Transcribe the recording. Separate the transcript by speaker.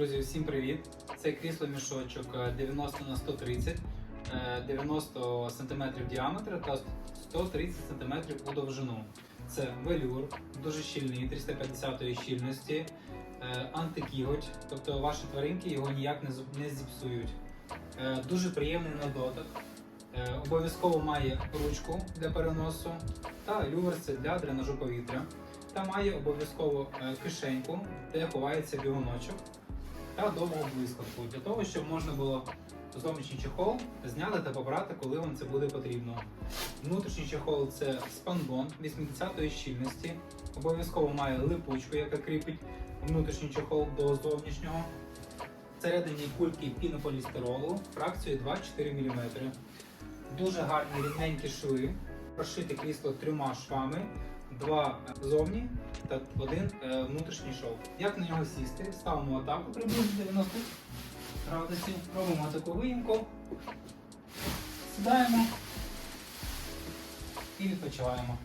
Speaker 1: Друзі, всім привіт! Це крісло мішочок е, 90 на 130, е, 90 см діаметр та 130 см у довжину. Це велюр, дуже щільний, 350 щільності, е, антикіготь, тобто ваші тваринки його ніяк не зіпсують. Е, Дуже приємний на дотик. Е, Обов'язково має ручку для переносу та люверси для дренажу повітря. Та має обов'язково е, кишеньку, де ховається бігуночок та довгу блискавку, для того, щоб можна було зовнішній чехол зняти та побрати, коли вам це буде потрібно. Внутрішній чехол це спанбон 80-ї щільності. Обов'язково має липучку, яка кріпить внутрішній чехол до зовнішнього. Всередині кульки пінополістиролу фракцією 2-4 мм. Дуже гарні рівненькі шви. Прошити крісло трьома швами, два зовні та один е, внутрішній шов. Як на нього сісти? Ставимо атаку приблизно 90 градусів, робимо таку виїмку, сідаємо і відпочиваємо.